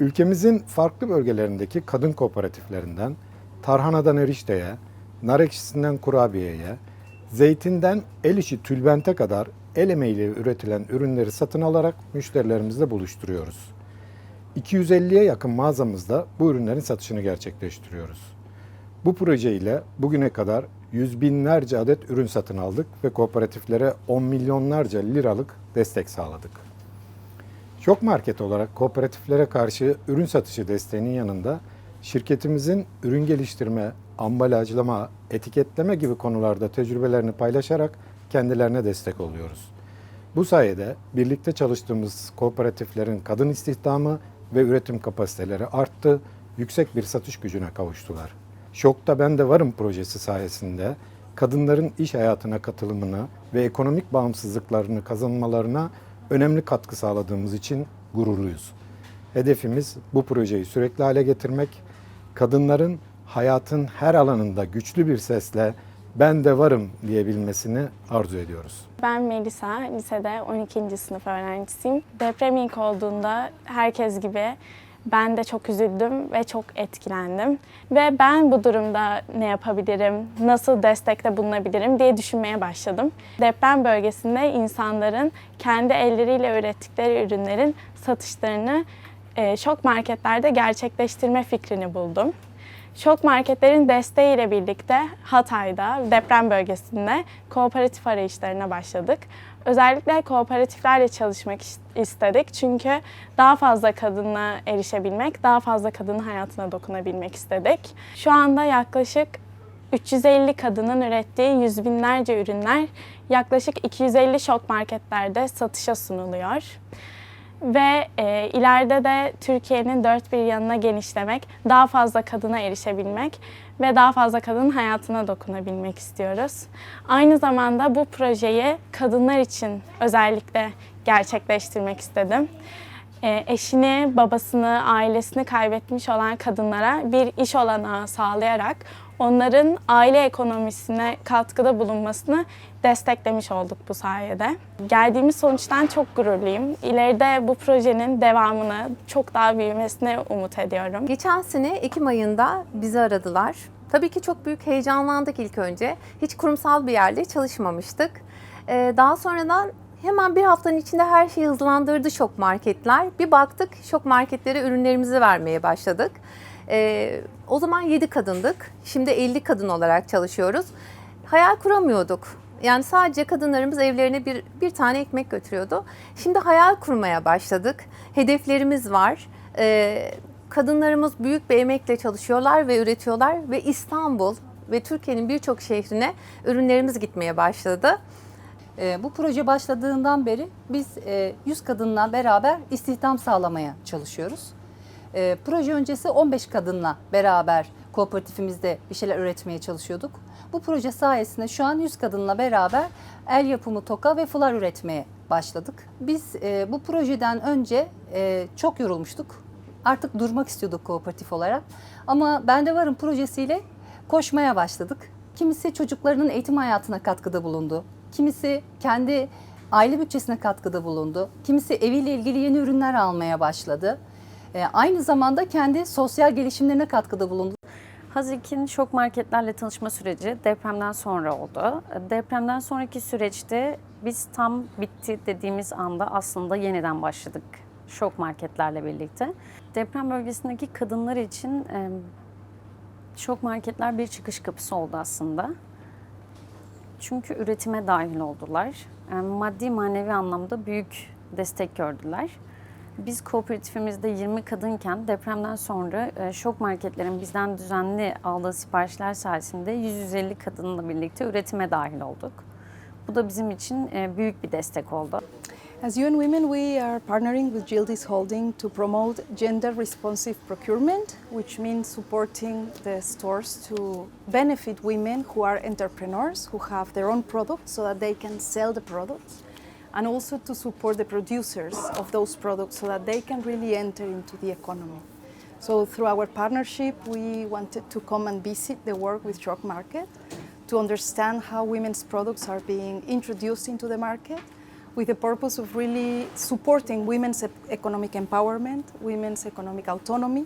Ülkemizin farklı bölgelerindeki kadın kooperatiflerinden tarhanadan erişteye, nar ekşisinden kurabiyeye, zeytinden el işi tülbente kadar el emeğiyle üretilen ürünleri satın alarak müşterilerimizle buluşturuyoruz. 250'ye yakın mağazamızda bu ürünlerin satışını gerçekleştiriyoruz. Bu proje ile bugüne kadar yüz binlerce adet ürün satın aldık ve kooperatiflere 10 milyonlarca liralık destek sağladık. Şok market olarak kooperatiflere karşı ürün satışı desteğinin yanında şirketimizin ürün geliştirme, ambalajlama, etiketleme gibi konularda tecrübelerini paylaşarak kendilerine destek oluyoruz. Bu sayede birlikte çalıştığımız kooperatiflerin kadın istihdamı ve üretim kapasiteleri arttı, yüksek bir satış gücüne kavuştular. Şokta Ben de Varım projesi sayesinde kadınların iş hayatına katılımına ve ekonomik bağımsızlıklarını kazanmalarına önemli katkı sağladığımız için gururluyuz. Hedefimiz bu projeyi sürekli hale getirmek, kadınların hayatın her alanında güçlü bir sesle ben de varım diyebilmesini arzu ediyoruz. Ben Melisa, lisede 12. sınıf öğrencisiyim. Deprem ilk olduğunda herkes gibi ben de çok üzüldüm ve çok etkilendim. Ve ben bu durumda ne yapabilirim, nasıl destekte bulunabilirim diye düşünmeye başladım. Deprem bölgesinde insanların kendi elleriyle ürettikleri ürünlerin satışlarını şok marketlerde gerçekleştirme fikrini buldum. Şok marketlerin desteğiyle birlikte Hatay'da deprem bölgesinde kooperatif arayışlarına başladık. Özellikle kooperatiflerle çalışmak istedik çünkü daha fazla kadına erişebilmek, daha fazla kadının hayatına dokunabilmek istedik. Şu anda yaklaşık 350 kadının ürettiği yüz binlerce ürünler yaklaşık 250 şok marketlerde satışa sunuluyor. Ve e, ileride de Türkiye'nin dört bir yanına genişlemek, daha fazla kadına erişebilmek ve daha fazla kadının hayatına dokunabilmek istiyoruz. Aynı zamanda bu projeyi kadınlar için özellikle gerçekleştirmek istedim. E, eşini, babasını, ailesini kaybetmiş olan kadınlara bir iş olanağı sağlayarak onların aile ekonomisine katkıda bulunmasını desteklemiş olduk bu sayede. Geldiğimiz sonuçtan çok gururluyum. İleride bu projenin devamını çok daha büyümesini umut ediyorum. Geçen sene Ekim ayında bizi aradılar. Tabii ki çok büyük heyecanlandık ilk önce. Hiç kurumsal bir yerde çalışmamıştık. Ee, daha sonradan hemen bir haftanın içinde her şeyi hızlandırdı şok marketler. Bir baktık şok marketlere ürünlerimizi vermeye başladık. Ee, o zaman 7 kadındık. Şimdi 50 kadın olarak çalışıyoruz. Hayal kuramıyorduk. Yani sadece kadınlarımız evlerine bir, bir tane ekmek götürüyordu. Şimdi hayal kurmaya başladık. Hedeflerimiz var. Ee, kadınlarımız büyük bir emekle çalışıyorlar ve üretiyorlar ve İstanbul ve Türkiye'nin birçok şehrine ürünlerimiz gitmeye başladı. E, bu proje başladığından beri biz e, 100 kadınla beraber istihdam sağlamaya çalışıyoruz. E, proje öncesi 15 kadınla beraber kooperatifimizde bir şeyler üretmeye çalışıyorduk. Bu proje sayesinde şu an 100 kadınla beraber el yapımı toka ve fular üretmeye başladık. Biz e, bu projeden önce e, çok yorulmuştuk. Artık durmak istiyorduk kooperatif olarak. Ama Ben de Varım projesiyle koşmaya başladık. Kimisi çocuklarının eğitim hayatına katkıda bulundu. Kimisi kendi aile bütçesine katkıda bulundu. Kimisi eviyle ilgili yeni ürünler almaya başladı. E, aynı zamanda kendi sosyal gelişimlerine katkıda bulundu. Hazik'in şok marketlerle tanışma süreci depremden sonra oldu. Depremden sonraki süreçte biz tam bitti dediğimiz anda aslında yeniden başladık şok marketlerle birlikte. Deprem bölgesindeki kadınlar için e, şok marketler bir çıkış kapısı oldu aslında. Çünkü üretime dahil oldular. Yani maddi manevi anlamda büyük destek gördüler. Biz kooperatifimizde 20 kadınken depremden sonra e, şok marketlerin bizden düzenli aldığı siparişler sayesinde 150 kadınla birlikte üretime dahil olduk. Bu da bizim için e, büyük bir destek oldu. As UN Women, we are partnering with Gildis Holding to promote gender responsive procurement, which means supporting the stores to benefit women who are entrepreneurs, who have their own products, so that they can sell the products, and also to support the producers of those products so that they can really enter into the economy. So, through our partnership, we wanted to come and visit the work with Drug Market to understand how women's products are being introduced into the market with the purpose of really supporting women's economic empowerment, women's economic autonomy,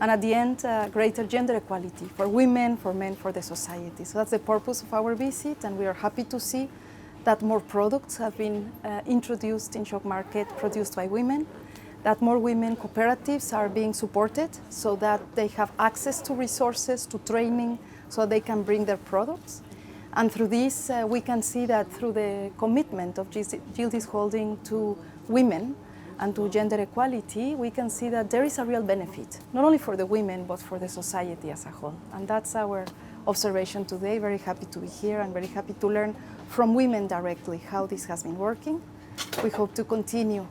and at the end, uh, greater gender equality for women, for men, for the society. So that's the purpose of our visit, and we are happy to see that more products have been uh, introduced in Shock Market produced by women, that more women cooperatives are being supported so that they have access to resources, to training, so they can bring their products. And through this, uh, we can see that through the commitment of Gildis Holding to women and to gender equality, we can see that there is a real benefit, not only for the women, but for the society as a whole. And that's our observation today. Very happy to be here and very happy to learn from women directly how this has been working. We hope to continue